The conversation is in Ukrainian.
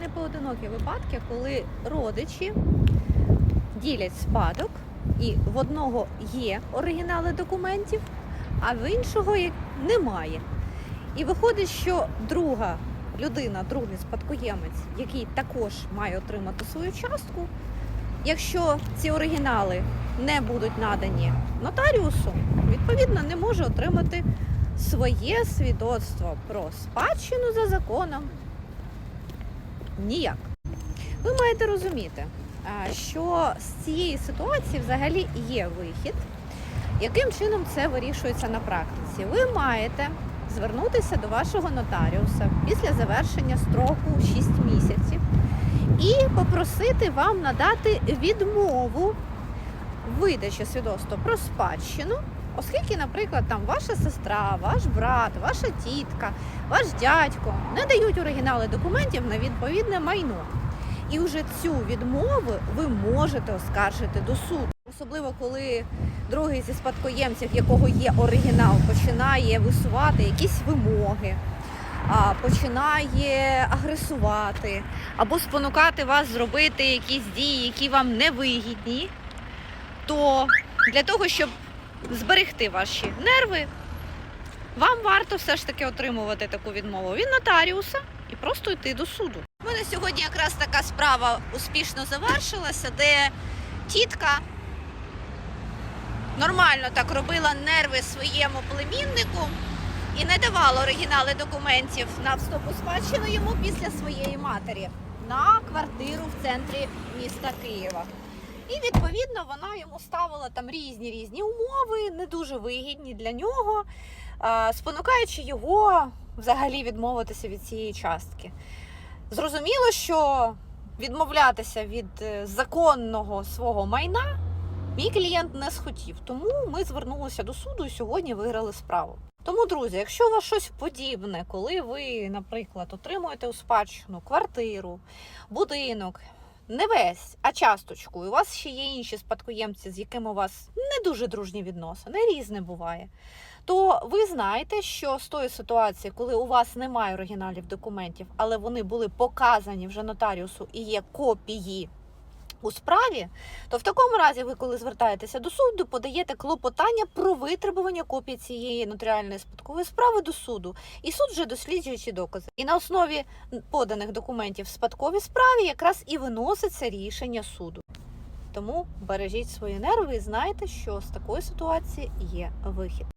непоодинокі випадки, коли родичі ділять спадок, і в одного є оригінали документів, а в іншого немає. І виходить, що друга людина, другий спадкоємець, який також має отримати свою частку, якщо ці оригінали не будуть надані нотаріусу, відповідно не може отримати своє свідоцтво про спадщину за законом. Ніяк. Ви маєте розуміти, що з цієї ситуації взагалі є вихід. Яким чином це вирішується на практиці? Ви маєте звернутися до вашого нотаріуса після завершення строку 6 місяців і попросити вам надати відмову видачі свідоцтва про спадщину, оскільки, наприклад, там ваша сестра, ваш брат, ваша тітка, ваш дядько не дають оригінали документів на відповідне майно. І вже цю відмову ви можете оскаржити до суду. Особливо коли другий зі спадкоємців, якого є оригінал, починає висувати якісь вимоги, починає агресувати або спонукати вас зробити якісь дії, які вам не вигідні, то для того, щоб зберегти ваші нерви, вам варто все ж таки отримувати таку відмову від нотаріуса і просто йти до суду. У мене сьогодні якраз така справа успішно завершилася, де тітка нормально так робила нерви своєму племіннику і не давала оригінали документів на вступ у спадщину йому після своєї матері на квартиру в центрі міста Києва. І відповідно вона йому ставила там різні різні умови, не дуже вигідні для нього, спонукаючи його взагалі відмовитися від цієї частки. Зрозуміло, що відмовлятися від е, законного свого майна мій клієнт не схотів. Тому ми звернулися до суду і сьогодні виграли справу. Тому, друзі, якщо у вас щось подібне, коли ви, наприклад, отримуєте у спадщину квартиру, будинок, не весь, а часточку, і у вас ще є інші спадкоємці, з якими у вас не дуже дружні відносини, різне буває, то ви знаєте, що з тої ситуації, коли у вас немає оригіналів документів, але вони були показані вже нотаріусу і є копії у справі, то в такому разі ви, коли звертаєтеся до суду, подаєте клопотання про витребування копії цієї нотаріальної спадкової справи до суду. І суд вже досліджує ці докази. І на основі поданих документів в спадковій справі якраз і виноситься рішення суду. Тому бережіть свої нерви і знайте, що з такої ситуації є вихід.